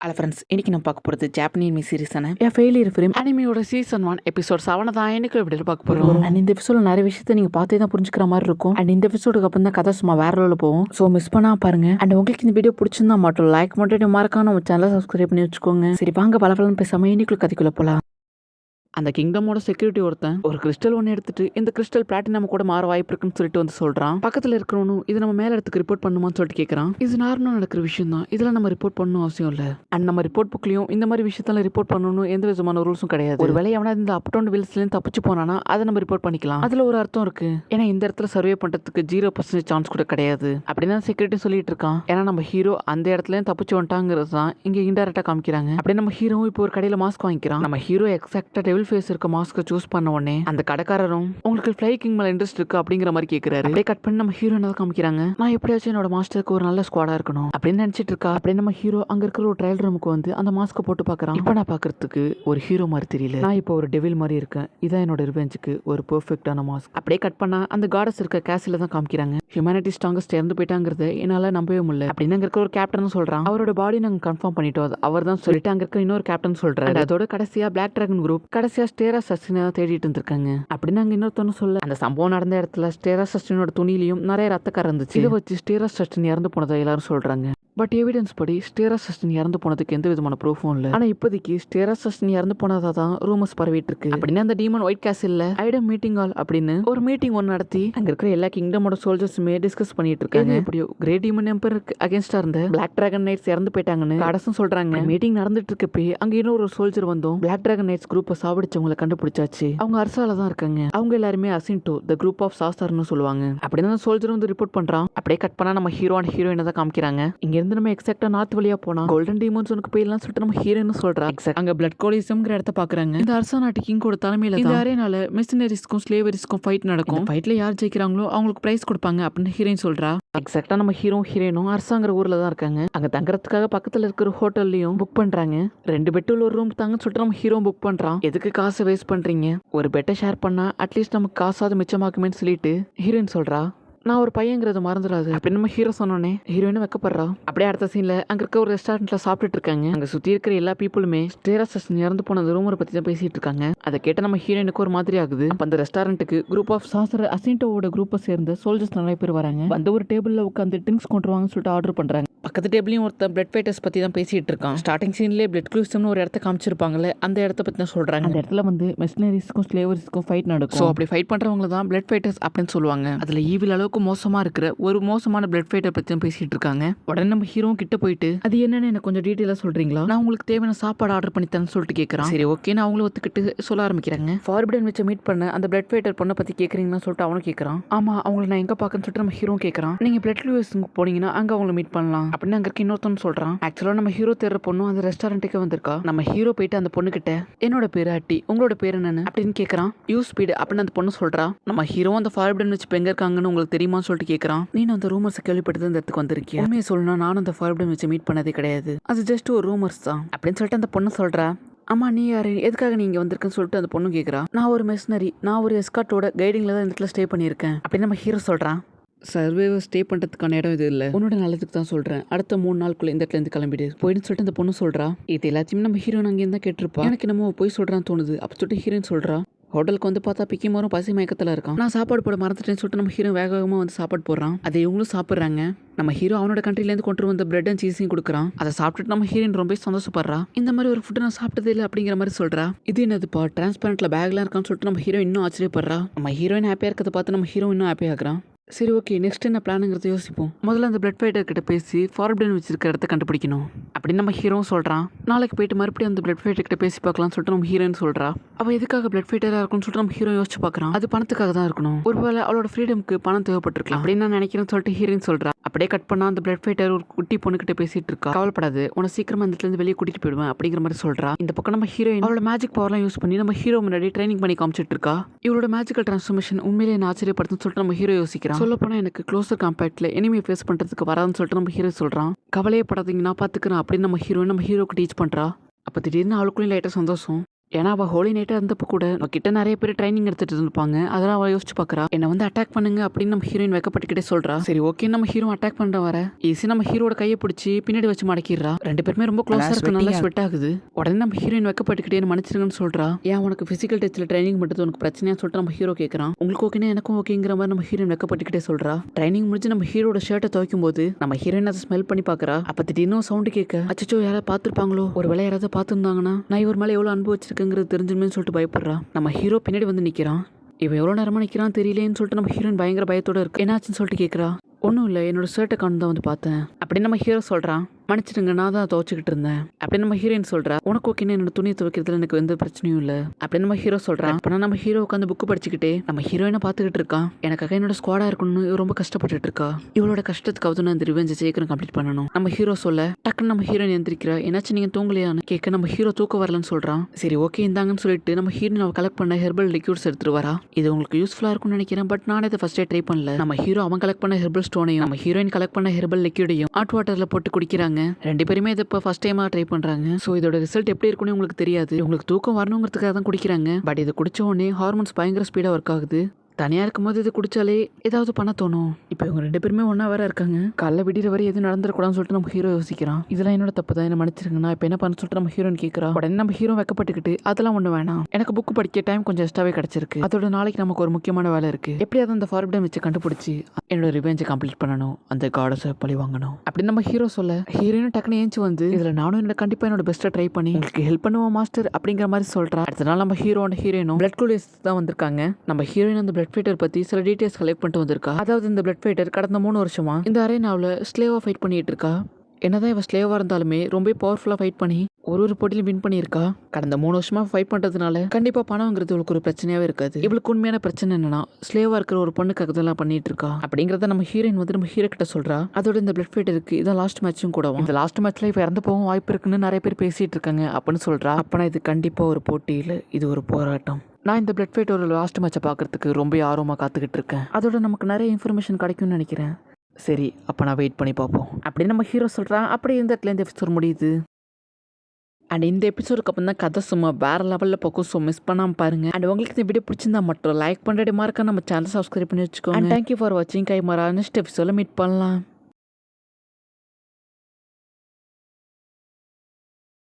Hello friends இன்னைக்கு நம்ம பார்க்க போகிறது ஜாப்பனீஸ் சீரிஸான என் ஃபெயிலியர் ஃபிலிம் அனிமியோட சீசன் ஒன் எபிசோட் செவனை தான் எனக்கு எப்படி பார்க்க போகிறோம் அண்ட் இந்த எபிசோட நிறைய விஷயத்தை நீங்கள் பார்த்தே தான் புரிஞ்சுக்கிற மாதிரி இருக்கும். அண்ட் இந்த எபிசோடுக்கு அப்புறம் தான் கதை சும்மா வேற லெவலில் போகும். ஸோ மிஸ் பண்ணா பாருங்க. அண்ட் உங்களுக்கு இந்த வீடியோ பிடிச்சிருந்தா மட்டும் லைக் மட்டும் மறக்காம நம்ம சேனலை சப்ஸ்கிரைப் பண்ணி வச்சுக்கோங்க. சரி வாங்க பல பலன் பேசாம இன்னைக்குள்ள கதைக்குள்ள போகலாம் அந்த கிங்டமோட செக்யூரிட்டி ஒருத்தன் ஒரு கிறிஸ்டல் ஒன்று எடுத்துட்டு இந்த கிறிஸ்டல் பிளாட்டினம் கூட மாற வாய்ப்பு இருக்குன்னு சொல்லிட்டு வந்து சொல்றான். பக்கத்துல இருக்கிறவனும் இது நம்ம மேல இடத்துக்கு ரிப்போர்ட் பண்ணுமான்னு சொல்லிட்டு கேட்கறான் இது நார்மலாக நடக்கிற விஷயம் தான் இதெல்லாம் நம்ம ரிப்போர்ட் பண்ணணும் அவசியம் இல்ல. அண்ட் நம்ம ரிப்போர்ட் புக்லயும் இந்த மாதிரி விஷயத்தெல்லாம் ரிப்போர்ட் பண்ணணும் எந்த விதமான ரூல்ஸும் கிடையாது. ஒரு வேலை எவனா இந்த அப் டவுன் வில்ஸ்ல தப்பிச்சு போனானா அதை நம்ம ரிப்போர்ட் பண்ணிக்கலாம். அதுல ஒரு அர்த்தம் இருக்கு. ஏன்னா இந்த இடத்துல சர்வே பண்றதுக்கு ஜீரோ பர்சன்டேஜ் சான்ஸ் கூட கிடையாது. அப்படின்னு செக்யூரிட்டி சொல்லிட்டு இருக்கான். ஏன்னா நம்ம ஹீரோ அந்த இடத்துல தப்பிச்சு வந்துட்டாங்கிறது தான் இங்க இன்டெரக்டா காமிக்கிறாங்க. அப்படியே நம்ம ஹீரோவும் இப்போ ஒரு கடையில மாஸ்க் வாங்கிக்கிறான். நம்ம ஹீரோ எக்ஸாக்டா டெவில் ஃபேஸ் இருக்க மாஸ்க் சூஸ் பண்ண உடனே அந்த கடைக்காரரும் உங்களுக்கு ஃப்ளை கிங் மேல இன்ட்ரெஸ்ட் இருக்கு அப்படிங்கிற மாதிரி கேக்குறாரு. அப்படியே கட் பண்ணி நம்ம ஹீரோ என்ன காமிக்கிறாங்க. நான் எப்படியாச்சும் என்னோட மாஸ்டருக்கு ஒரு நல்ல ஸ்குவாடா இருக்கணும் அப்படின்னு நினைச்சிட்டு இருக்கா. அப்படியே நம்ம ஹீரோ அங்க இருக்கிற ஒரு ட்ரையல் ரூமுக்கு வந்து அந்த மாஸ்க் போட்டு பாக்குறான். இப்போ நான் பாக்குறதுக்கு ஒரு ஹீரோ மாதிரி தெரியல. நான் இப்போ ஒரு டெவில் மாதிரி இருக்கேன். இதான் என்னோட ரிவெஞ்சுக்கு ஒரு பெர்ஃபெக்டான மாஸ்க் அப்படியே கட் பண்ணா அந்த காடஸ் இருக்க கேசில தான் காமிக்கிறாங்க. ஹியூமனிட்டி ஸ்ட்ராங்கஸ்ட் இறந்து போயிட்டாங்கிறத என்னால நம்பவே முடியல அப்படின்னு அங்க இருக்கிற ஒரு கேப்டன் சொல்றான். அவரோட பாடி நாங்க கன்ஃபார்ம் பண்ணிட்டோம். அவர் தான் சொல்லிட்டு அங்க இருக்க இன்னொரு கேப்டன் சொல்றாரு. அதோட கடைசியா பிளாக் டிராகன் குரூப் கடைசியா ஸ்டேரா சஸ்டினை தேடிட்டு இருந்திருக்காங்க. அப்படின்னு அங்க இன்னொருத்தவங்க சொல்ல அந்த சம்பவம் நடந்த இடத்துல ஸ்டேரா சஸ்டினோட துணியிலையும் நிறைய ரத்தக்காரம் இருந்துச்சு. இதை வச்சு ஸ்டேரா சஸ்டின் இறந்து போனதை எல்லாரும் சொல்றாங்க. பட் எவிடன்ஸ் படி ஸ்டேரா சஸ்டின் இறந்து போனதுக்கு எந்த விதமான ப்ரூஃபும் இல்லை. ஆனா இப்போதைக்கு ஸ்டேரா சஸ்டின் இறந்து போனதா தான் ரூமர்ஸ் பரவிட்டு இருக்கு. அப்படின்னு அந்த டீமன் ஒயிட் கேசில்ல ஐடம் மீட்டிங் ஹால் அப்படின்னு ஒரு மீட்டிங் ஒன்று நடத்தி அங்க இருக்கிற எல்லா கிங்டமோட சோல்ஜர்ஸுமே டிஸ்கஸ் பண்ணிட்டு இருக்காங்க. எப்படியோ கிரே டீமன் எம்பருக்கு அகேன்ஸ்டா இருந்த. பிளாக் டிராகன் நைட்ஸ் இறந்து போயிட்டாங்கன்னு கடைசும் சொல்றாங்க. மீட்டிங் நடந்துட்டு இருக்கப்பே அங்க இன்னொரு சோல்ஜர் வந்தோம். பிளாக் டிராகன் நைட்ஸ் குரூப்பை சாவடிச்சவங்களை கண்டுபிடிச்சாச்சு. அவங்க அரசால தான் இருக்காங்க. அவங்க எல்லாருமே அசின்டோ த குரூப் ஆஃப் சாஸ்தார்னு சொல்லுவாங்க. அப்படின்னு சோல்ஜர் வந்து ரிப்போர்ட் பண்றான். அப்படியே கட் பண்ணா நம்ம ஹீரோ அண்ட் ஹீரோயினை தான் காமிக்கிறாங்க. இங்க இருந்து நம்ம எக்ஸாக்டா நார்த் வழியா போனா கோல்டன் டீமன்ஸுக்கு போயிடலாம் சொல்லிட்டு நம்ம ஹீரோயின் சொல்றா எக்ஸாக்ட் அங்க பிளட் கோலிசம்ங்கிற இடத்த பாக்குறாங்க. இந்த அரசா நாட்டு கிங்கோட தலைமையில இந்த அரேனால மிஷினரிஸ்க்கும் ஸ்லேவரிஸ்க்கும் ஃபைட் நடக்கும். ஃபைட்ல யார் ஜெயிக்கிறாங்களோ அவங்களுக்கு பிரைஸ் கொடுப்பாங்க அப்படின்னு ஹீரோயின் சொல்றா. எக்ஸாக்டா நம்ம ஹீரோ ஹீரோயினும் அரசாங்கிற ஊர்ல தான் இருக்காங்க. அங்க தங்குறதுக்காக பக்கத்துல இருக்கிற ஹோட்டல்லையும் புக் பண்றாங்க. ரெண்டு பெட் உள்ள ஒரு ரூம் தாங்கன்னு சொல்லிட்டு நம்ம ஹீரோ புக் பண்றான். எதுக்கு காசை வேஸ்ட் பண்றீங்க? ஒரு பெட்டை ஷேர் பண்ணா அட்லீஸ்ட் நமக்கு காசாவது மிச்சமாக்குமேன்னு சொல்லிட்டு ஹீரோயின் சொல்றா. நான் ஒரு பையங்கிறது மறந்துடாது. அப்படின்னு நம்ம ஹீரோ சொன்னோன்னே ஹீரோயினும் வைக்கப்படுறா? அப்படியே அடுத்த சீன்ல அங்க இருக்க ஒரு ரெஸ்டாரண்ட்ல சாப்பிட்டுட்டு இருக்காங்க. அங்க சுத்தி இருக்கிற எல்லா பீப்புளுமே ஸ்டேரசன் இறந்து போன அந்த ரூமரை பத்தி தான் பேசிட்டு இருக்காங்க. அதை கேட்ட நம்ம ஹீரோயினுக்கு ஒரு மாதிரி ஆகுது. அந்த ரெஸ்டாரண்ட்டுக்கு குரூப் ஆஃப் சாஸ்திர அசின்டோவோட குரூப்பை சேர்ந்த சோல்ஜர்ஸ் நிறைய பேர் வராங்க. வந்து ஒரு டேபிள்ல உட்காந்து ட்ரிங்க்ஸ் கொண்டு வாங்கன்னு சொல்லிட்டு ஆர்டர் பண்றாங்க. பக்கத்து டேபிளையும் ஒருத்தன் பிளட் ஃபைட்டர்ஸ் பத்தி தான் பேசிட்டு இருக்கான் ஸ்டார்டிங் சீன்லேயே பிளட் க்ளூசம்னு ஒரு இடத்த காமிச்சிருப்பாங்கல்ல அந்த இடத்த பத்தி தான் சொல்றாங்க. அந்த இடத்துல வந்து மெஷினரிஸ்க்கும் ஸ்லேவரிஸ்க்கும் ஃபைட் நடக்கும். ஸோ அப்படி ஃபைட் பண்றவங்க தான் பிளட் ஃபைட்டர்ஸ் அப்படின்னு சொல்லுவாங்க. அதுல ஈவில் அளவுக்கு மோசமா இருக்கிற ஒரு மோசமான பிளட் ஃபைட்டர் பத்தி தான் பேசிட்டு இருக்காங்க உடனே நம்ம ஹீரோ கிட்ட போயிட்டு அது என்னன்னு எனக்கு கொஞ்சம் டீட்டெயிலா சொல்றீங்களா? நான் உங்களுக்கு தேவையான சாப்பாடு ஆர்டர் பண்ணி தரேன்னு சொல்லிட்டு கேட்கறான் சரி ஓகே நான் அவங்களும் ஒத்துக்கிட்டு சொல்ல ஆரம்பிக்கிறாங்க. ஃபார்பிடன் வச்சு மீட் பண்ண அந்த பிளட் ஃபைட்டர் பொண்ணை பத்தி கேக்குறீங்கன்னு சொல்லிட்டு அவனும் கேட்கறான் ஆமா அவங்கள நான் எங்க பாக்கன்னு சொல்லிட்டு நம்ம ஹீரோ கேட்கறான் நீங்க பிளட் லூஸ்க்கு போனீங்கன்னா அங்க அவங்கள மீட் பண்ணலாம். அப்படின்னு அங்க இருக்க இன்னொருத்தன் சொல்றான். ஆக்சுவலா நம்ம ஹீரோ தேடுற பொண்ணும் அந்த ரெஸ்டாரண்ட்டுக்கு வந்திருக்கா? நம்ம ஹீரோ போயிட்டு அந்த பொண்ணு கிட்ட என்னோட பேரு அட்டி உங்களோட பேர் என்னன்னு? அப்படின்னு கேட்கறான் யூ ஸ்பீடு அப்படின்னு அந்த பொண்ணு சொல்றா. நம்ம ஹீரோ அந்த ஃபார்பிடன் வச்சு எங்க இருக்காங்கன்னு உங்களுக்கு தெரியுமா சொல்லிட்டு கேக்குறான். நீ அந்த ரூமர்ஸ் கேள்விப்பட்டது இந்த இடத்துக்கு வந்திருக்கியா? உண்மையை சொல்லணும் நானும் அந்த ஃபார்பிடன் வச்சு மீட் பண்ணதே கிடையாது. அது ஜஸ்ட் ஒரு ரூமர்ஸ் தான். அப்படின்னு சொல்லிட்டு அந்த பொண்ணு சொல்றா. அம்மா நீ யாரு? எதுக்காக நீங்க வந்திருக்குன்னு சொல்லிட்டு அந்த பொண்ணு கேட்குறான் நான் ஒரு மெஷினரி நான் ஒரு எஸ்கார்ட்டோட கைடிங்ல தான் இந்த இடத்துல ஸ்டே பண்ணியிருக்கேன். அப்படின்னு நம்ம ஹீரோ சொல்றான் சர்வேவை ஸ்டே பண்ணுறதுக்கான இடம் இது இல்லை. உன்னோட நல்லதுக்கு தான் சொல்கிறேன் அடுத்த மூணு நாளுக்குள்ளே இந்த இடத்துல இருந்து கிளம்பிடு. போயின்னு சொல்லிட்டு அந்த பொண்ணு சொல்கிறா இது எல்லாத்தையுமே நம்ம ஹீரோன் அங்கேயும் தான் கேட்டிருப்பா. எனக்கு நம்ம போய் சொல்கிறான்னு தோணுது. அப்போ சொல்லிட்டு ஹீரோயின் சொல்கிறா ஹோட்டலுக்கு வந்து பார்த்தா பிக்கி மரம் பசி மயக்கத்தில் இருக்கான். நான் சாப்பாடு போட மறந்துட்டேன்னு சொல்லிட்டு நம்ம ஹீரோ வேக வேகமாக வந்து சாப்பாடு போடுறான். அதை இவங்களும் சாப்பிட்றாங்க. நம்ம ஹீரோ அவனோட கண்ட்ரிலேருந்து கொண்டு வந்த பிரெட் அண்ட் சீஸையும் கொடுக்குறான். அதை சாப்பிட்டுட்டு நம்ம ஹீரோயின் ரொம்ப சந்தோஷப்படுறா. இந்த மாதிரி ஒரு ஃபுட்டு நான் சாப்பிட்டதே இல்லை அப்படிங்கிற மாதிரி சொல்கிறா இது என்னதுப்பா? டிரான்ஸ்பரண்ட்டில் பேக்லாம் இருக்கான்னு சொல்லிட்டு நம்ம ஹீரோ இன்னும் ஆச்சரியப்படுறா. நம்ம ஹீரோயின் ஹாப்பியாக இருக்கிறத பார்த்து நம்ம ஹீரோ இன்னும் ஹாப்பி ஆகிறான் சரி ஓகே நெக்ஸ்ட் என்ன பிளானுங்கிறத யோசிப்போம். முதல்ல அந்த பிளட் ஃபைட்டர் கிட்ட பேசி ஃபார்ப்டன் வச்சிருக்க இடத்த கண்டுபிடிக்கணும். அப்படின்னு நம்ம ஹீரோ சொல்றான் நாளைக்கு போயிட்டு மறுபடியும் அந்த பிளட் ஃபைட்டர் கிட்ட பேசி பார்க்கலாம்னு சொல்லிட்டு நம்ம ஹீரோயின் சொல்றா. அவ எதுக்காக பிளட் ஃபைட்டரா இருக்கும்னு சொல்லிட்டு நம்ம ஹீரோ யோசிச்சு பார்க்கறான் அது பணத்துக்காக தான் இருக்கணும். ஒருவேளை அவளோட ஃப்ரீடம்க்கு பணம் தேவைப்பட்டிருக்கலாம். அப்படின்னு நான் நினைக்கிறேன்னு சொல்லிட்டு ஹீரோயின் சொல்றா. அப்படியே கட் பண்ணா அந்த பிளட் ஃபைட்டர் ஒரு குட்டி பொண்ணுகிட்ட பேசிட்டு இருக்கா. கவலைப்படாது. உன சீக்கிரமா இந்த இடத்துல வெளியே கூட்டிட்டு போயிடுவேன் அப்படிங்கிற மாதிரி சொல்றா. இந்த பக்கம் நம்ம ஹீரோயின் அவளோட மேஜிக் பவர்லாம் யூஸ் பண்ணி நம்ம ஹீரோ முன்னாடி ட்ரைனிங் பண்ணி காமிச்சிட்டு இருக்கா. இவளோட மேஜிக்கல் டிரான்ஸ்ஃபர்மேஷன் உண்மையிலே என்ன ஆச்சரியப்படுத்துன்னு சொல்லிட்டு நம்ம ஹீரோ யோசிக்கிறான் சொல்ல போனா எனக்கு க்ளோசர் காம்பேக்ட்ல எனிமே ஃபேஸ் பண்றதுக்கு வராதுன்னு சொல்லிட்டு நம்ம ஹீரோ சொல்றான் கவலையே படாதீங்க. நான் பாத்துக்கிறேன். அப்படின்னு நம்ம ஹீரோ நம்ம ஹீரோக்கு டீச் பண்ணுறா அப்போ திடீர்னு அவளுக்குள்ளேயும் லைட்டாக சந்தோஷம். ஏன்னா அவள் ஹோலி நைட்டாக இருந்தப்போ கூட நம்ம கிட்ட நிறைய பேர் ட்ரைனிங் எடுத்துட்டு இருந்திருப்பாங்க. அதெல்லாம் அவள் யோசிச்சு பார்க்கறா என்னை வந்து அட்டாக் பண்ணுங்க அப்படின்னு நம்ம ஹீரோயின் வைக்கப்பட்டுக்கிட்டே சொல்றா. சரி ஓகே நம்ம ஹீரோ அட்டாக் பண்ண வர. ஈஸி நம்ம ஹீரோட கையை பிடிச்சி பின்னாடி வச்சு மடக்கிடுறா. ரெண்டு பேருமே ரொம்ப க்ளோஸாக இருக்கு நல்லா ஸ்வெட் ஆகுது. உடனே நம்ம ஹீரோயின் வைக்கப்பட்டுக்கிட்டே மன்னிச்சிருங்கன்னு சொல்றா. ஏன் உனக்கு ஃபிசிக்கல் டச்சில் ட்ரைனிங் பண்ணுறது உனக்கு பிரச்சனையா சொல்லிட்டு நம்ம ஹீரோ கேட்குறான் உங்களுக்கு ஓகேனா எனக்கும் ஓகேங்கிற மாதிரி நம்ம ஹீரோயின் வைக்கப்பட்டுக்கிட்டே சொல்றா. ட்ரைனிங் முடிஞ்சு நம்ம ஹீரோட ஷர்ட்டை துவைக்கும் போது நம்ம ஹீரோயின் அதை ஸ்மெல் பண்ணி பார்க்கறா அப்போ திடீர்னு சவுண்டு கேட்க அச்சோ யாராவது பார்த்துருப்பாங்களோ? ஒரு வேளை யாராவது பார்த்துருந்தாங்கன்னா? நான் இவர் மேலே எவ்வளோ அன்பு இருக்குங்கிறது தெரிஞ்சுமே சொல்லிட்டு பயப்படுறா. நம்ம ஹீரோ பின்னாடி வந்து நிற்கிறான் இவன் எவ்வளோ நேரமாக நிற்கிறான் தெரியலேன்னு சொல்லிட்டு நம்ம ஹீரோயின் பயங்கர பயத்தோடு இருக்கு. என்னாச்சுன்னு சொல்லிட்டு கேட்குறா ஒன்றும் இல்லை என்னோட ஷர்ட்டை காணும் தான் வந்து பார்த்தேன். அப்படின்னு நம்ம ஹீரோ சொல்கிறான் மன்னிச்சிடுங்க நான் தான் துவைச்சிக்கிட்டு இருந்தேன். அப்படின்னு நம்ம ஹீரோயின் சொல்கிறா உனக்கு ஓகேன்னு என்னோட துணியை துவைக்கிறதுல எனக்கு எந்த பிரச்சனையும் இல்லை. அப்படின்னு நம்ம ஹீரோ சொல்கிறான் அப்போனா நம்ம ஹீரோ உட்காந்து புக்கு படிச்சுக்கிட்டே நம்ம ஹீரோயினை பார்த்துக்கிட்டு இருக்கான் எனக்காக என்னோட ஸ்குவாடாக இருக்கணும்னு இவ ரொம்ப கஷ்டப்பட்டுட்டு இருக்கா? இவளோட கஷ்டத்துக்காவது நான் இந்த ரிவெஞ்சை சீக்கிரம் கம்ப்ளீட் பண்ணணும். நம்ம ஹீரோ சொல்ல டக்குன்னு நம்ம ஹீரோயின் எந்திரிக்கிறா. என்னாச்சு நீங்கள் தூங்கலையான்னு கேட்க நம்ம ஹீரோ தூக்க வரலன்னு சொல்கிறான் சரி ஓகே இந்தாங்கன்னு சொல்லிட்டு நம்ம ஹீரோயின் அவள் கலெக்ட் பண்ண ஹெர்பல் லிக்யூட்ஸ் எடுத்துட்டு வரா. இது உங்களுக்கு யூஸ்ஃபுல்லாக இருக்கும்னு நினைக்கிறேன் பட் நான் இதை ஃபஸ்ட்டே ட்ரை பண்ணல. நம்ம ஹீரோ அவன் கலெக்ட் பண்ண ஹெர்பல் ஸ்டோனையும் நம்ம ஹீரோயின் கலெக்ட் பண்ண ஹெர்பல் லிக்யூடையும் ஹாட் வாட்டரில் போட்டு குடிக்கிறாங்க. ரெண்டு பேருமே இதை இப்போ ஃபர்ஸ்ட் டைமாக ட்ரை பண்ணுறாங்க ஸோ இதோட ரிசல்ட் எப்படி இருக்குன்னு உங்களுக்கு தெரியாது. உங்களுக்கு தூக்கம் வரணுங்கிறதுக்காக தான் குடிக்கிறாங்க. பட் இதை குடிச்ச உடனே ஹார்மோன்ஸ் பயங்கர ஸ்பீடாக ஒர்க் ஆகுது. தனியாக இருக்கும்போது இது குடிச்சாலே ஏதாவது பண்ண தோணும். இப்போ இவங்க ரெண்டு பேருமே ஒன்றா வேற இருக்காங்க. காலைல விடிகிற வரை எதுவும் நடந்துடக்கூடாதுன்னு சொல்லிட்டு நம்ம ஹீரோ யோசிக்கிறான். இதெல்லாம் என்னோட தப்பு தான். என்ன மன்னிச்சிருக்குன்னா இப்போ என்ன பண்ண சொல்லிட்டு நம்ம ஹீரோன் கேட்குறா உடனே நம்ம ஹீரோ வைக்கப்பட்டுக்கிட்டு அதெல்லாம் ஒன்று வேணாம். எனக்கு புக் படிக்க டைம் கொஞ்சம் எக்ஸ்ட்ராவே கிடச்சிருக்கு. அதோட நாளைக்கு நமக்கு ஒரு முக்கியமான வேலை இருக்கு. எப்படியாவது அந்த ஃபார்பிடம் வச்சு கண்டுபிடிச்சி என்னோட ரிவெஞ்சை கம்ப்ளீட் பண்ணணும். அந்த காடஸை பழி வாங்கணும். அப்படின்னு நம்ம ஹீரோ சொல்ல ஹீரோயினும் டக்குனு ஏஞ்சி வந்து இதில் நானும் என்னோட கண்டிப்பாக என்னோட பெஸ்ட்டை ட்ரை பண்ணி உங்களுக்கு ஹெல்ப் பண்ணுவோம் மாஸ்டர் அப்படிங்கிற மாதிரி சொல்கிறேன் அடுத்த நாள் நம்ம ஹீரோட ஹீரோயினும் பிளட் குலேஸ் தான் வந்திருக்காங்க. நம்ம ஹீரோயின் அந்த பிளட் ஃபைட்டர் பற்றி சில டீட்டெயில்ஸ் கலெக்ட் பண்ணிட்டு வந்திருக்கா? அதாவது இந்த பிளட் ஃபைட்டர் கடந்த மூணு வருஷமா இந்த அரேனாவில் ஸ்லேவாக ஃபைட் பண்ணிட்டு இருக்கா? என்னதான் இவ ஸ்லேவாக இருந்தாலுமே ரொம்ப பவர்ஃபுல்லாக ஃபைட் பண்ணி ஒரு ஒரு போட்டியிலும் வின் பண்ணியிருக்கா? கடந்த மூணு வருஷமா ஃபைட் பண்ணுறதுனால கண்டிப்பாக பணங்கிறது இவளுக்கு ஒரு பிரச்சனையாவே இருக்காது. இவளுக்கு உண்மையான பிரச்சனை என்னன்னா ஸ்லேவாக இருக்கிற ஒரு பொண்ணுக்காக இதெல்லாம் பண்ணிட்டு இருக்கா? அப்படிங்கிறத நம்ம ஹீரோயின் வந்து நம்ம ஹீரோ கிட்ட சொல்றா. அதோட இந்த பிளட் ஃபைட் இருக்கு இதான் லாஸ்ட் மேட்சும் கூட இந்த லாஸ்ட் மேட்ச்ல இப்போ இறந்து போகவும் வாய்ப்பு இருக்குன்னு நிறைய பேர் பேசிட்டு இருக்காங்க அப்படின்னு சொல்றா. அப்பனா இது கண்டிப்பாக ஒரு போட்டியில் இது ஒரு போராட்டம். நான் இந்த பிளட் ஃபைட் ஒரு லாஸ்ட் மேட்சை பார்க்குறதுக்கு ரொம்ப ஆர்வமாக காத்துக்கிட்டு இருக்கேன் அதோட நமக்கு நிறைய இன்ஃபர்மேஷன் கிடைக்கும்னு நினைக்கிறேன். சரி அப்போ நான் வெயிட் பண்ணி பார்ப்போம். அப்படின்னு நம்ம ஹீரோ சொல்கிறான் அப்படி இந்த இடத்துல இந்த எபிசோட் முடியுது. அண்ட் இந்த எபிசோடுக்கு அப்புறம் தான் கதை சும்மா வேற லெவலில் போக்கும் ஸோ மிஸ் பண்ணாமல் பாருங்கள் அண்ட் உங்களுக்கு இந்த வீடியோ பிடிச்சிருந்தா மட்டும் லைக் பண்ணுறது மார்க்கா நம்ம சேனல் சப்ஸ்கிரைப் பண்ணி வச்சுக்கோங்க. தேங்க்யூ ஃபார் வாட்சிங் கைமாரா நெக்ஸ்ட் எபிசோட மீட் பண்ணலாம்.